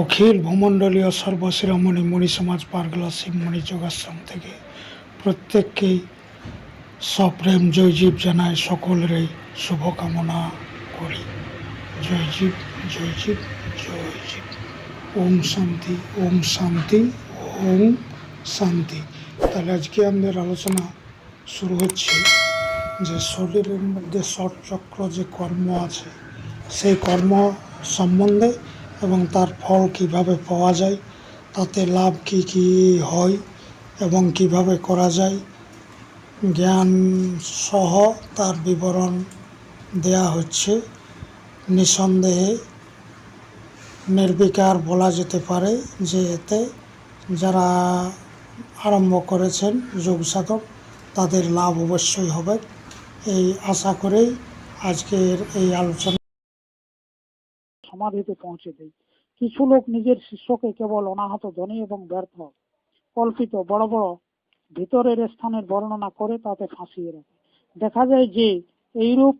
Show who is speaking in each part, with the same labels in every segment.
Speaker 1: অখিল ভূমণ্ডলীয় সর্বশিরোমণি মণি সমাজ পারগলা শিবমণি যোগাশ্রম থেকে প্রত্যেককেই সপ্রেম জয়জীব জানায় সকলেরই শুভকামনা করি। জয়জীব জয়জীব জয়জীব ওম শান্তি ওম শান্তি ওম শান্তি। তাহলে আজকে আমাদের আলোচনা শুরু হচ্ছে যে শরীরের মধ্যে ষট চক্র যে কর্ম আছে, সেই কর্ম সম্বন্ধে এবং তার ফল কীভাবে পাওয়া যায়, তাতে লাভ কি কি হয় এবং কীভাবে করা যায় জ্ঞান সহ তার বিবরণ দেয়া হচ্ছে। নিঃসন্দেহে নির্বিকার বলা যেতে পারে যে এতে যারা আরম্ভ করেছেন যোগ সাধক, তাদের লাভ অবশ্যই হবে। এই আশা করেই আজকের এই আলোচনা
Speaker 2: সমাধিতে পৌঁছে দেয় কিছু লোক নিজের শিষ্যকে কেবল অনাহত ধনী এবং ব্যর্থ, কল্পিত, বড় বড় ভিতরের স্থানের বর্ণনা করে তাতে ফাঁসিয়ে রাখে। দেখা যায় যে এইরূপ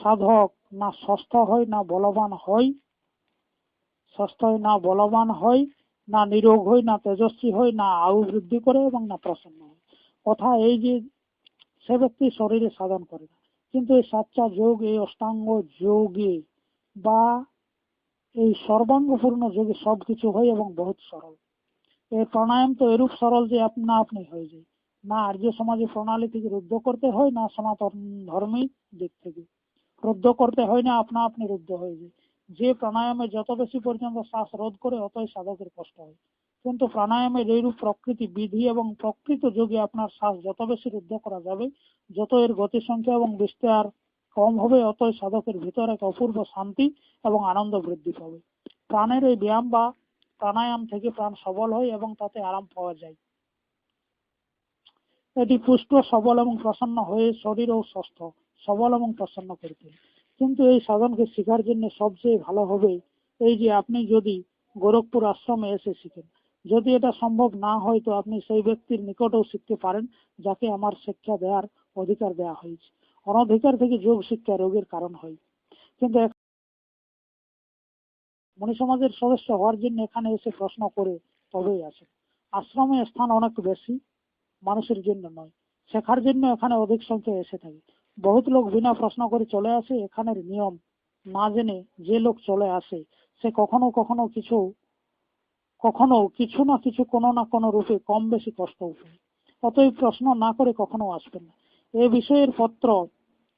Speaker 2: সাধক না সস্থ হয়, না বলবান হয় হয়, না বলবান হয়, না নিরোগ হয়, না তেজস্বী হয়, না আয়ু বৃদ্ধি করে এবং না প্রসন্ন হয়। কথা এই যে সে ব্যক্তি শরীরে সাধন করে কিন্তু এই সাচ্চা যোগ, এই অষ্টাঙ্গ যোগে বা এই সর্বাঙ্গপূর্ণ যোগে সবকিছু হয় এবং বহুত সরল। এই প্রাণায়াম তো এরূপ সরল যে আপনা আপনি হয়ে যায়। না আর্য সমাজে প্রণালী থেকে রুদ্ধ করতে হয়, না সনাতন ধর্মী দিক থেকে। রুদ্ধ করতে হয় না আপনা আপনি রুদ্ধ হয়ে যায়। যে প্রাণায়ামে যত বেশি পর্যন্ত শ্বাস রোধ করে, অতই সাধকের কষ্ট হয়। কিন্তু প্রাণায়ামের এইরূপ প্রকৃতি বিধি এবং প্রকৃত যোগে আপনার শ্বাস যত বেশি রুদ্ধ করা যাবে, যত এর গতি সংখ্যা এবং বিস্তার কম হবে অতই সাধকের ভিতর এক অপূর্ব শান্তি এবং আনন্দ বৃদ্ধি পাবে। প্রাণের এই ব্যায়াম বা প্রাণায়াম থেকে প্রাণ সবল হয় এবং তাতে আরাম পাওয়া যায়। এটি পুষ্ট, সবল এবং প্রসন্ন হয়ে শরীর ও সুস্থ, সবল এবং প্রসন্ন করে তোলে। কিন্তু এই সাধনকে শেখার জন্য সবচেয়ে ভালো হবে এই যে আপনি যদি গোরখপুর আশ্রমে এসে শিখেন। যদি এটা সম্ভব না হয় তো আপনি সেই ব্যক্তির নিকটেও শিখতে পারেন, যাকে আমার শিক্ষা দেওয়ার অধিকার দেওয়া হয়েছে। অনধিকার থেকে যোগ শিক্ষা রোগের কারণ হয়। কিন্তু মনি সমাজের সদস্য হওয়ার জন্য এখানে এসে প্রশ্ন করে তবেই আসে। আশ্রমে স্থান অনেক বেশি, মানুষের জন্য নয়। শেখার জন্য এখানে অধিক সংখ্যায় এসে থাকে। বহুত লোক বিনা প্রশ্ন করে চলে আসে, এখানের নিয়ম না জেনে যে লোক চলে আসে, সে কখনো কখনো কিছু কখনো কিছু না কিছু কোনো না কোনো রূপে কম বেশি কষ্ট উঠবে অতএব প্রশ্ন না করে কখনো আসবেন না। এ বিষয়ের পত্র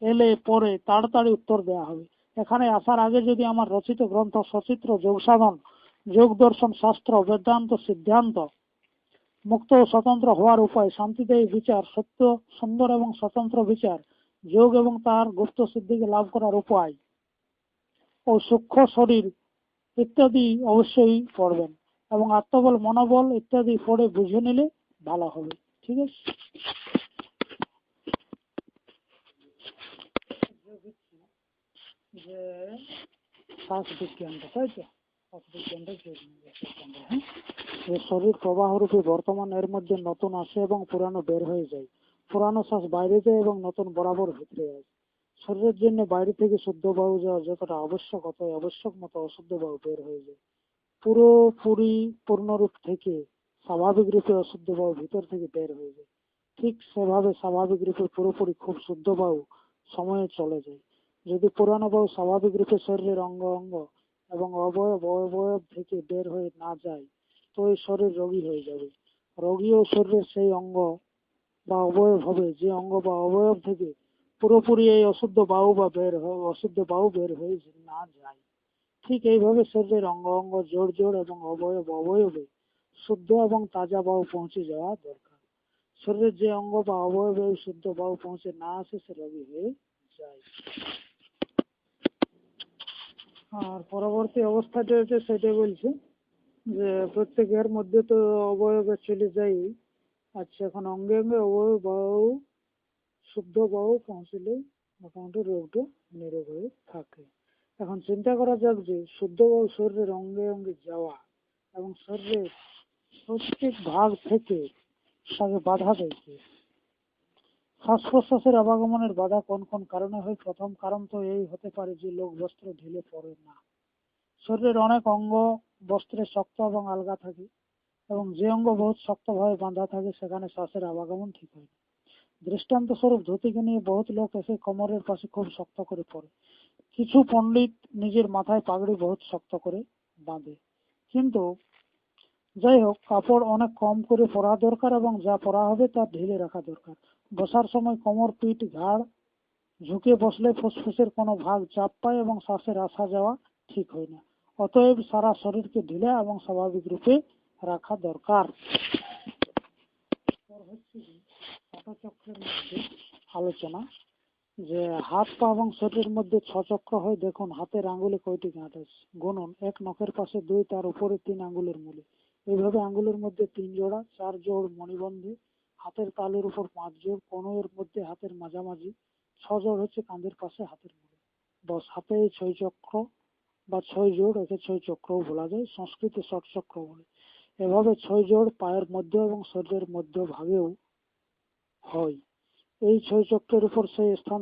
Speaker 2: এলে পরে তাড়াতাড়ি উত্তর দেওয়া হবে। এখানে আসার আগে যদি আমার রচিত গ্রন্থ সচিত্র যোগ সাধন যোগ দর্শন শাস্ত্র, বেদান্ত সিদ্ধান্ত মুক্ত ও স্বতন্ত্র হওয়ার উপায় শান্তিদায়ী বিচার, সত্য, সুন্দর এবং স্বতন্ত্র বিচার, যোগ এবং তার গুপ্ত সিদ্ধিকে লাভ করার উপায় ও সূক্ষ্ম শরীর ইত্যাদি অবশ্যই পড়বেন এবং আত্মবল, মনোবল ইত্যাদি পড়ে বুঝে নিলে ভালো হবে। ঠিক আছে? যে শ্বাস বিজ্ঞানটা তাই তো? যোগ বিজ্ঞানটা, হ্যাঁ? যে শরীর প্রবাহ রূপে বর্তমান এর মধ্যে নতুন আসে এবং পুরানো বের হয়ে যায়। পুরানো শ্বাস বাইরে যায় এবং নতুন বরাবর ভিতরে আসে। শরীরের জন্য বাইরে থেকে শুদ্ধ বায়ু যাওয়া যতটা আবশ্যক অতই আবশ্যক মতো অশুদ্ধ বায়ু বের হয়ে যায়। পুরোপুরি পূর্ণরূপ থেকে স্বাভাবিক রূপে অশুদ্ধ বায়ু ভিতর থেকে বের হয়ে যায়। ঠিক সেভাবে স্বাভাবিক রূপে পুরোপুরি খুব শুদ্ধ বায়ু সময়ে চলে যায়। যদি পুরানো বায়ু স্বাভাবিক রূপে শরীরের অঙ্গ অঙ্গ এবং অবয়ব অবয়ব থেকে বের হয়ে না যায়, তো এই শরীর রোগী হয়ে যাবে। রোগী ও শরীরের সেই অঙ্গ বা অবয়ব হবে, যে অঙ্গ বা অবয়ব থেকে পুরোপুরি এই অশুদ্ধ বায়ু বা বের অশুদ্ধ বায়ু বের হয়ে না যায়। ঠিক এইভাবে শরীরের অঙ্গ অঙ্গ জোর জোড় এবং অবয়ব অবয়বে শুদ্ধ এবং তাজা বায়ু পৌঁছে যাওয়া দরকার। শরীরের যে অঙ্গ বা অবয়বে শুদ্ধ বায়ু পৌঁছে না আসে, সে রোগী হয়ে যায়। আর পরবর্তী অবস্থাটা হচ্ছে সেটা বলছে যে প্রত্যেকের মধ্যে তো অবয়বে চলে যাই আচ্ছা এখন অঙ্গে অঙ্গে অবয়ব বায়ু শুদ্ধ বায়ু পৌঁছলে মোটামুটি রোগটা নিরোগ হয়ে থাকে এখন চিন্তা করা যাক যে শুদ্ধ বায়ু শরীরের অঙ্গে অঙ্গে যাওয়া এবং শরীরের প্রত্যেক ভাগ থেকে তাকে বাধা দেয়? শ্বাস প্রশ্বাসের আবাগমনের বাধা কোন কোন কারণে হয়? প্রথম কারণ তো এই হতে পারে যে লোক বস্ত্র ঢিলে পড়ে না। শরীরের অনেক অঙ্গ বস্ত্রে শক্ত এবং আলগা থাকে এবং যে অঙ্গ বহুত শক্তভাবে বাঁধা থাকে সেখানে শ্বাসের আবাগমন ঠিক হয় দৃষ্টান্ত স্বরূপ ধুতিকে নিয়ে বহুত লোক এসে কোমরের পাশে খুব শক্ত করে পড়ে কিছু পণ্ডিত নিজের মাথায় পাগড়ি বহুত শক্ত করে বাঁধে। কিন্তু যাই হোক, কাপড় অনেক কম করে পরা দরকার এবং যা পরা হবে তা ঢিলে রাখা দরকার। বসার সময় কোমর, পিঠ, ঘাড় ঝুঁকে বসলে ফুসফুসের কোনো ভাগ চাপ পায় এবং শ্বাসের আসা যাওয়া ঠিক হয় না। অতএব সারা শরীরকে ঢিলা এবং স্বাভাবিক রূপে রাখা দরকার। আলোচনা। যে হাত, পা এবং শরীরের মধ্যে ছ চক্র হয়, দেখুন হাতের আঙ্গুলে কয়টি গাঁট আছে। গুনুন, এক নখের পাশে দুই, তার উপরে তিন আঙ্গুলের মূলে। এইভাবে আঙ্গুলের মধ্যে তিন জোড়া, চার জোড় মণিবন্ধে হাতের তালুর উপর পাঁচ জোড় কনুয়ের মধ্যে হাতের মাঝামাঝি, ছ জোড় হচ্ছে কাঁধের পাশে হাতের মূলে দশ হাতে ছয় চক্র বা ছয় জোড়, একে ছয় চক্রও বলা যায়, সংস্কৃতে ষট চক্র বলে। এভাবে ছয় জোড় পায়ের মধ্যে এবং শরীরের মধ্য ভাগেও হয়। এই ছয় চক্রের উপর সেই স্থান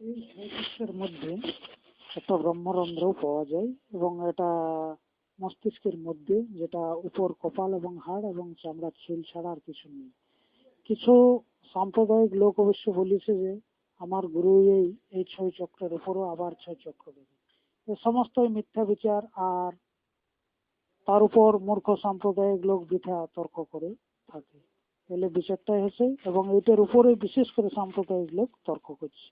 Speaker 2: এই ছয় চক্রের মধ্যে একটা ব্রহ্মরন্ধ্রও পাওয়া যায় এবং এটা মস্তিষ্কের মধ্যে, যেটা উপর কপাল এবং হাড় এবং চামড়ার ছিল ছাড়া আর কিছু নেই। কিছু সাম্প্রদায়িক লোক অবশ্য বলেছে যে, আমার গুরু এই এই ছয় চক্রের উপরও আবার ছয় চক্র দেবে। এ সমস্তই মিথ্যা বিচার আর তার উপর মূর্খ সাম্প্রদায়িক লোক বৃথা তর্ক করে থাকে। এলে বিচারটাই হচ্ছে, এবং এটার উপরে বিশেষ করে সাম্প্রদায়িক লোক তর্ক করছে।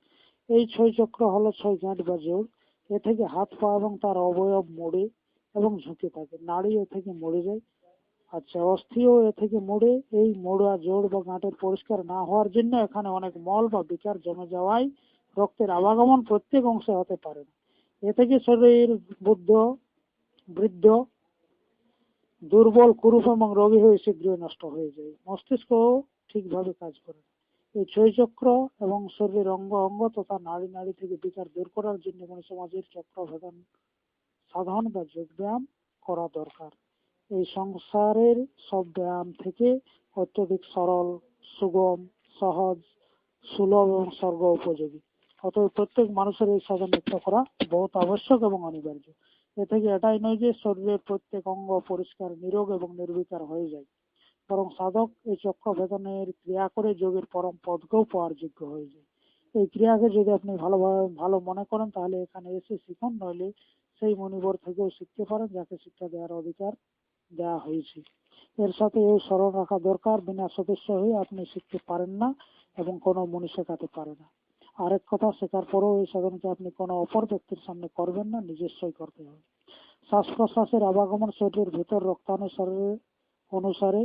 Speaker 2: এই ছয় চক্র হলো ছয় গাঁট বা জোর এ থেকে হাত পা এবং তার অবয়ব মোড়ে এবং ঝুঁকে থাকে। নাড়ি এ থেকে মরে যায় আচ্ছা অস্থিও এ থেকে মোড়ে এই মোড়া জোড় বা গাঁটের পরিষ্কার না হওয়ার জন্য এখানে অনেক মল বা বিকার জমে যাওয়ায় রক্তের আবাগমন প্রত্যেক অংশে হতে পারে এ থেকে শরীর বুদ্ধ, বৃদ্ধ, দুর্বল, কুরুপ এবং রোগী হয়ে শীঘ্রই নষ্ট হয়ে যায়। মস্তিষ্ক ঠিকভাবে কাজ করে এই ছয় চক্র এবং শরীরের অঙ্গ অঙ্গ তথা নাড়ি নাড়ি থেকে বিকার দূর করার জন্য মানে সমাজের চক্র ভেদন সাধন বা যোগ ব্যায়াম করা দরকার। এই সংসারের সব ব্যায়াম থেকে অত্যধিক সরল, সুগম, সহজ, সুলভ এবং স্বর্গ উপযোগী। অতএব প্রত্যেক মানুষের এই সাধন নিত্য করা বহুত আবশ্যক এবং অনিবার্য। এ থেকে এটাই নয় যে শরীরের প্রত্যেক অঙ্গ পরিষ্কার, নিরোগ এবং নির্বিকার হয়ে যায়। বরং সাধক এই চক্র ভেদনের ক্রিয়া করে যোগের পরম পদকেও পাওয়ার যোগ্য হয়ে যায়। এই ক্রিয়াকে যদি আপনি ভালোভাবে, ভালো মনে করেন, তাহলে এখানে এসে শিখুন, নইলে সেই মনিবর থেকেও শিখতে পারেন, যাকে শিক্ষা দেওয়ার অধিকার দেওয়া হয়েছে। এর সাথে এই স্মরণ রাখা দরকার, বিনা সদস্য হয়ে আপনি শিখতে পারেন না এবং কোনো মনি শেখাতে পারে না। আরেক কথা, শেখার পরেও এই সাধনকে আপনি কোনো অপর ব্যক্তির সামনে করবেন না, নিজস্বই করতে হবে। শ্বাস প্রশ্বাসের আবাগমন শরীরের ভেতর রক্তানুসারে, অনুসারে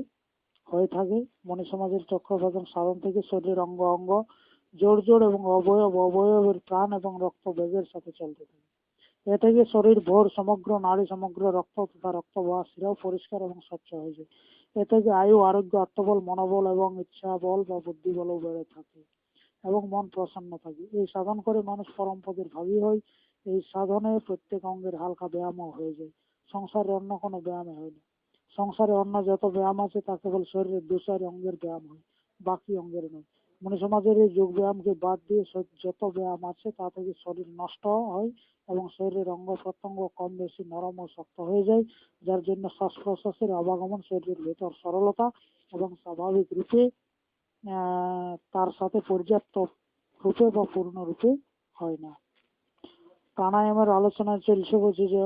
Speaker 2: হয়ে থাকে। মনি সমাজের চক্রভেদন সাধন থেকে শরীরের অঙ্গ অঙ্গ জোড় জোড় এবং অবয়ব অবয়বের প্রাণ এবং রক্ত বেগের সাথে চলতে থাকে। এ থেকে শরীর, ভোর, সমগ্র নারী, সমগ্র রক্ত তথা রক্ত শিরাও পরিষ্কার এবং স্বচ্ছ হয়ে যায়। এ থেকে আয়ু, আরোগ্য, আত্মবল, মনোবল এবং ইচ্ছা বল বা বুদ্ধি বলও বেড়ে থাকে এবং মন প্রসন্ন থাকে। এই সাধন করে মানুষ পরম পদের ভাবী হয়। এই সাধনে প্রত্যেক অঙ্গের হালকা ব্যায়ামও হয়ে যায়। সংসারে অন্য কোনো ব্যায়ামে হয় না। সংসারে অন্য যত ব্যায়াম আছে, তা কেবল শরীরের দু চার অঙ্গের ব্যায়াম হয়, বাকি অঙ্গের নয়। মনে সমাজের এই যোগ ব্যায়ামকে বাদ দিয়ে যত ব্যায়াম আছে তা থেকে শরীর নষ্ট হয় এবং শরীরের অঙ্গ প্রত্যঙ্গ কম বেশি নরম ও শক্ত হয়ে যায়, যার জন্য শ্বাস প্রশ্বাসের আবাগমন শরীরের ভেতর সরলতা এবং স্বাভাবিক রূপে তার সাথে পর্যাপ্ত রূপে বা পূর্ণ রূপে হয় না। প্রাণায়ামের আলোচনা চলছে বলছে যে,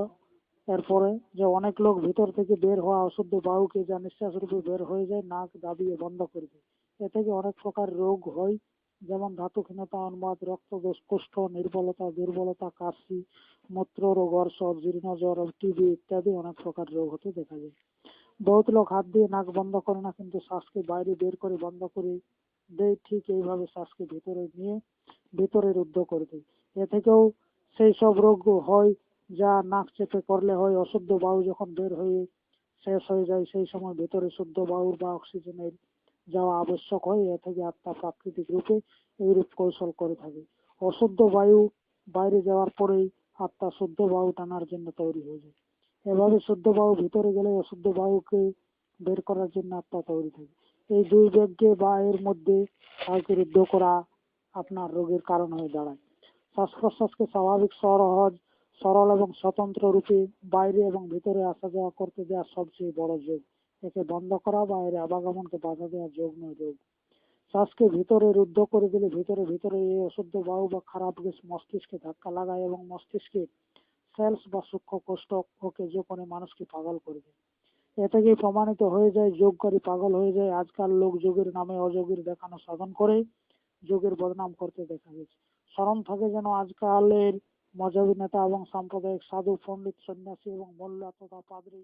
Speaker 2: এরপরে যে অনেক লোক ভিতর থেকে বের হওয়া অশুদ্ধ বায়ুকে যা নিঃশ্বাস রূপে বের হয়ে যায়, নাক দাবিয়ে বন্ধ করে দেয়। এ থেকে অনেক প্রকার রোগ হয়? যেমন ধাতুহীনতা উন্মাদ রক্তদোষ, কুষ্ঠ, নির্বলতা, দুর্বলতা, কাশি মূত্র রোগ অর্শর জীর্ণ জ্বর টিবি ইত্যাদি অনেক প্রকার রোগ হতে দেখা যায়। বহুত লোক হাত দিয়ে নাক বন্ধ করে না, কিন্তু শ্বাসকে বাইরে বের করে বন্ধ করে দেয়, ঠিক এইভাবে শ্বাসকে ভিতরে নিয়ে ভিতরে রুদ্ধ করে দেয়। এ থেকেও সেই সব রোগ হয় যা নাক চেপে করলে হয়, অশুদ্ধ বায়ু যখন বের হয়ে শেষ হয়ে যায়, সেই সময় ভেতরে শুদ্ধ বায়ুর বা অক্সিজেনের যাওয়া আবশ্যক হয়, এ থেকে আত্মা প্রাকৃতিক রূপে এইরূপ কৌশল করে থাকে। অশুদ্ধ বায়ু বাইরে যাওয়ার পরেই আত্মা শুদ্ধ বায়ু টানার জন্য তৈরি হয়ে যায়। এভাবে শুদ্ধ বায়ু ভিতরে গেলে অশুদ্ধ বায়ুকে বের করার জন্য আত্মা তৈরি থাকে। এই দুই বেগকে বা এর মধ্যে কাউকে রুদ্ধ করা আপনার রোগের কারণ হয়ে দাঁড়ায়। শ্বাস প্রশ্বাসকে স্বাভাবিক সহজ সরল এবং স্বতন্ত্র রূপে বাইরে এবং ভিতরে আসা যাওয়া করতে দেওয়া সবচেয়ে বড় যোগ। একে বন্ধ করা বাইরে আবাগমনকে বাধা দেওয়া যোগ নয় রোগ শ্বাসকে ভিতরে রুদ্ধ করে দিলে ভিতরে ভিতরে এই অশুদ্ধ বায়ু বা খারাপ গ্যাস মস্তিষ্কে ধাক্কা লাগায় এবং মস্তিষ্কে সেলস বা সূক্ষ্ম কোষ্ঠ ওকে যে কোনো মানুষকে পাগল করে দেয়। এ থেকেই প্রমাণিত হয়ে যায়, যোগকারী পাগল হয়ে যায়। আজকাল লোক যোগের নামে অযোগের দেখানো সাধন করে যোগের বদনাম করতে দেখা গেছে। স্মরণ থাকে যেন আজকালের মজাবী নেতা এবং সাম্প্রদায়িক সাধু, পণ্ডিত, সন্ন্যাসী এবং মোল্লা তথা পাদ্রী